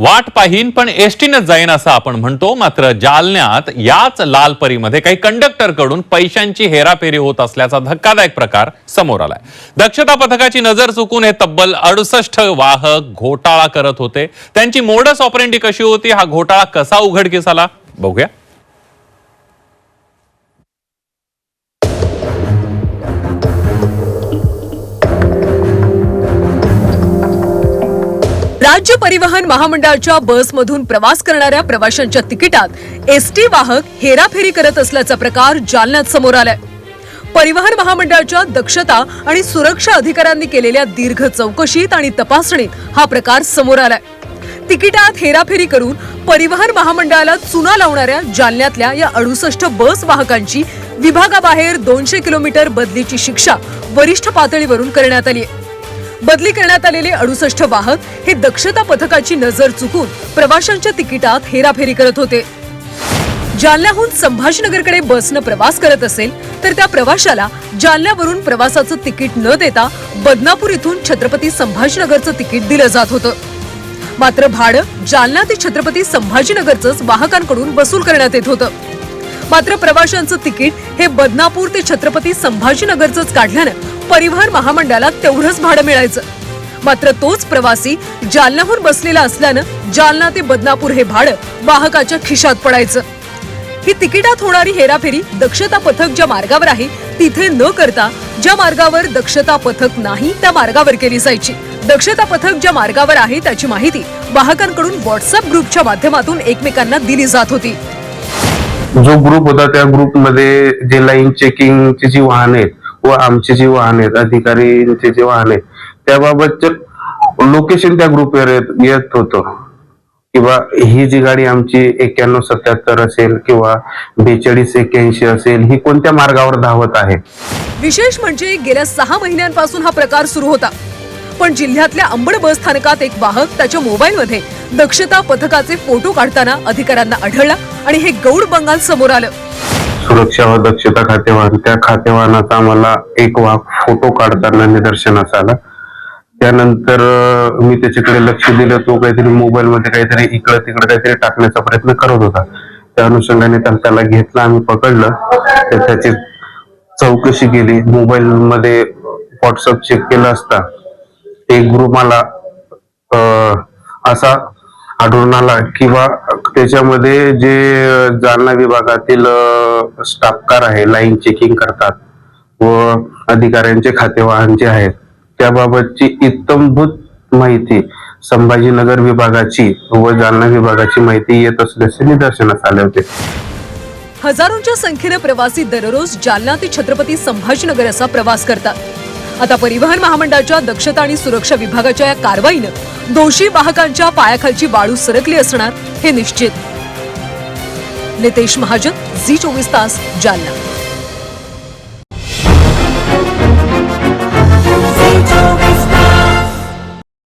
वाट पाहीन पण एसटीनच जाईन असं आपण म्हणतो. मात्र जालन्यात याच लालपरीमध्ये काही कंडक्टरकडून पैशांची हेराफेरी होत असल्याचा धक्कादायक प्रकार समोर आलाय. दक्षता पथकाची नजर चुकून हे तब्बल अडुसष्ट वाहक घोटाळा करत होते. त्यांची मोडस ऑपरेंडी कशी होती? हा घोटाळा कसा उघडकीस आला? बघूया. राज्य परिवहन महामंडळाच्या बसमधून प्रवास करणाऱ्या प्रवाशांच्या तिकिटात एसटी वाहक हेराफेरी करत असल्याचा प्रकार जालन्यात समोर आलाय. परिवहन महामंडळाच्या दक्षता आणि सुरक्षा अधिकाऱ्यांनी केलेल्या दीर्घ चौकशीत आणि तपासणीत हा प्रकार समोर आलाय. तिकिटात हेराफेरी करून परिवहन महामंडळाला चुना लावणाऱ्या जालन्यातल्या या अडुसष्ट बस वाहकांची विभागाबाहेर दोनशे किलोमीटर बदलीची शिक्षा वरिष्ठ पातळीवरून करण्यात आली आहे बदली करण्यात आलेले अडुसष्ट वाहक हे दक्षता पथकाची नजर चुकून प्रवाशांच्या तिकिटात हेराफेरी करत होते. जालन्याहून संभाजीनगरकडे बसनं प्रवास करत असेल तर त्या प्रवाशाला जालन्यावरून प्रवासाचं तिकीट न देता बदनापूर इथून छत्रपती संभाजीनगरचं तिकीट दिलं जात होतं. मात्र भाडं जालना ते छत्रपती संभाजीनगरचंच वाहकांकडून वसूल करण्यात येत होतं. मात्र प्रवाशांचं तिकीट हे बदनापूर ते छत्रपती संभाजीनगरचंच काढल्यानं परिवहन महामंडळाला तेवढंच भाडं मिळायचं. मात्र तोच प्रवासी जालन्याहून बसलेला असल्यानं जालना ते बदनापूर हे भाडं वाहकाच्या खिशात पडायचं. ही तिकिटात होणारी हेराफेरी दक्षता पथक ज्या मार्गावर आहे तिथे न करता ज्या मार्गावर दक्षता पथक नाही त्या मार्गावर केली जायची. दक्षता पथक ज्या मार्गावर आहे त्याची माहिती वाहकांकडून व्हॉट्सअप ग्रुपच्या माध्यमातून एकमेकांना दिली जात होती. जो ग्रुप होता त्या ग्रुपमध्ये जे लाईन चेकिंगची जी वाहन आहेत व आमची जी वाहन आहेत अधिकारीचे जे वाहन आहेत त्याबाबतचे लोकेशन त्या ग्रुपवर येत येत होतं. किंवा ही जी गाडी आमची एक्क्याण्णव सत्याहत्तर असेल किंवा बेचाळीस एक्क्याऐंशी असेल ही कोणत्या मार्गावर धावत आहे? विशेष म्हणजे गेल्या सहा महिन्यांपासून हा प्रकार सुरू होता. पण जिल्ह्यातल्या अंबड बस स्थानकात एक वाहक त्याच्या मोबाईलमध्ये दक्षता पथकाचे फोटो काढताना अधिकाऱ्यांना आढळला आणि हे गौड बंगाल समोर आलं. सुरक्षा व दक्षता खातेवान. त्या खातेवानाचा आम्हाला एक वाघ फोटो काढताना निदर्शनास आला. त्यानंतर मी त्याच्याकडे लक्ष दिलं. तो काहीतरी मोबाईल मध्ये काहीतरी इकडं तिकडं काहीतरी टाकण्याचा प्रयत्न करत होता. त्या अनुषंगाने त्याला त्याला घेतलं आम्ही पकडलं. तर त्याची चौकशी केली. मोबाईल मध्ये व्हॉट्सअप चेक केलं असता. एक ग्रुप मला असा आढळून आला किंवा त्याच्यामध्ये जे जालना विभागातील स्टाफकार आहे लाईन चेकिंग करतात व अधिकाऱ्यांचे खाते वाहन जे आहेत त्याबाबतची इत्तमभूत माहिती संभाजीनगर विभागाची व जालना विभागाची माहिती येत असल्याचे निदर्शनास आले होते. हजारोंच्या संख्येने प्रवासी दररोज जालना ते छत्रपती संभाजीनगर असा प्रवास करतात. आता परिवहन महामंडळाच्या दक्षता आणि सुरक्षा विभागाच्या या कारवाईनं दोषी वाहकांच्या पायाखालची वाळू सरकली असणार हे निश्चित. नितेश महाजन झी चोवीस तास जालना.